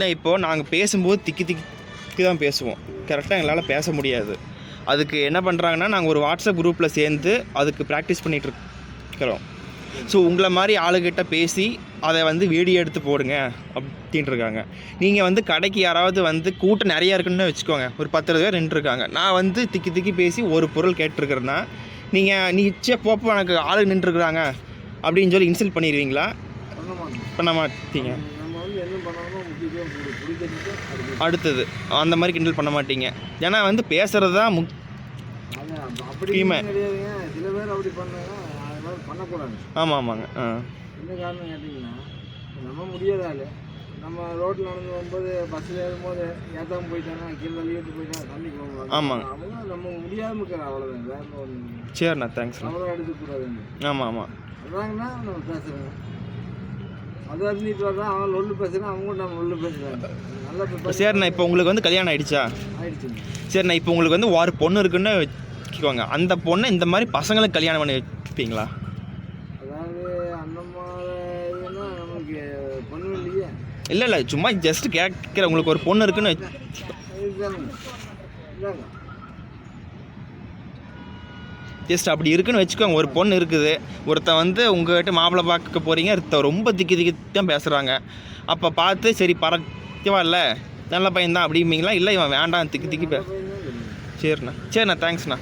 நான் இப்போது நாங்கள் பேசும்போது திக்கி திக்கி தான் பேசுவோம். கரெக்டாக எங்களால் பேச முடியாது. அதுக்கு என்ன பண்ணுறாங்கன்னா நாங்கள் ஒரு வாட்ஸ்அப் குரூப்பில் சேர்ந்து அதுக்கு ப்ராக்டிஸ் பண்ணிகிட்டு இருக்கிறோம். ஸோ உங்களை மாதிரி ஆளுகிட்ட பேசி அதை வந்து வீடியோ எடுத்து போடுங்க அப்படின்ட்டு இருக்காங்க. நீங்கள் வந்து கடைக்கு யாராவது வந்து கூட்டம் நிறையா இருக்குன்னு வச்சுக்கோங்க. ஒரு பத்து இருபது பேர் நின்றுருக்காங்க நான் வந்து திக்கி திக்கி பேசி ஒரு பொருள் கேட்டிருக்கிறேன்னா நீங்கள் நிச்சயம் போப்போ எனக்கு ஆளு நின்றுருக்குறாங்க அப்படின்னு சொல்லி இன்சல்ட் பண்ணிடுவீங்களா? பண்ண மாட்டீங்க. அடுத்தது. அந்த மாதிரி கிண்டல் பண்ண மாட்டீங்க. ஏன்னா வந்து பேசுகிறது தான் முக். கிடையாதுங்க சில பேர் அப்படி பண்ணாங்க பண்ணக்கூடாது. ஆமாம் ஆமாங்க ஆ. என்ன காரணம் கேட்டிங்கன்னா நம்ம முடியாத ஆள். நம்ம ரோட்டில் நடந்து வரும்போது பஸ்ஸில் ஏறும்போது ஏற்றாம போயிட்டாங்க கீழே தள்ளிட்டு போயிட்டாங்க தண்ணி போவாங்க ஆமாங்க. அவங்க நம்ம முடியாமல் இருக்கிற அவ்வளோதான் வேற ஒன்று சரிண்ணா தேங்க்ஸ்ண்ணா அவ்வளோ எடுத்துக்கூடாதுங்க. ஆமாம். ஆமாம் அதாங்கன்னா நம்ம பேசுகிறோங்க அது அறிஞ்சிட்டு வர்றான் அவன் லொல்லு பேசுகிறான் அவங்க நம்ம லொல்லு பேசுகிறாங்க நல்லா சரிண்ணா இப்போ உங்களுக்கு வந்து கல்யாணம் ஆயிடுச்சா? ஆயிடுச்சுங்க. சரிண்ணா இப்போ உங்களுக்கு வந்து ஒரு பொண்ணு இருக்குன்னு வச்சுக்கோங்க. அந்த பொண்ணை இந்த மாதிரி பசங்களுக்கு கல்யாணம் பண்ணி வைப்பீங்களா? அதாவது அந்த மாதிரினா நமக்கு பொண்ணு இல்லையே. இல்லை இல்லை சும்மா ஜஸ்ட் கேட்குற உங்களுக்கு ஒரு பொண்ணு இருக்குன்னு வச்சு- ஜஸ்ட் அப்படி இருக்குன்னு வச்சுக்கோங்க. ஒரு பொண்ணு இருக்குது. ஒருத்தன் வந்து உங்கள்கிட்ட மாப்பிள்ளை பார்க்க போகிறீங்க ஒருத்தன் ரொம்ப திக்கி திக்கி தான் பேசுகிறாங்க அப்போ பார்த்து சரி பரவாயில்ல நல்ல பையன் தான் அப்படிம்பீங்களா? இல்லை இவன் வேண்டாம் திக்கி திக்கி பே சரிண்ணா. சரிண்ணா தேங்க்ஸ்ண்ணா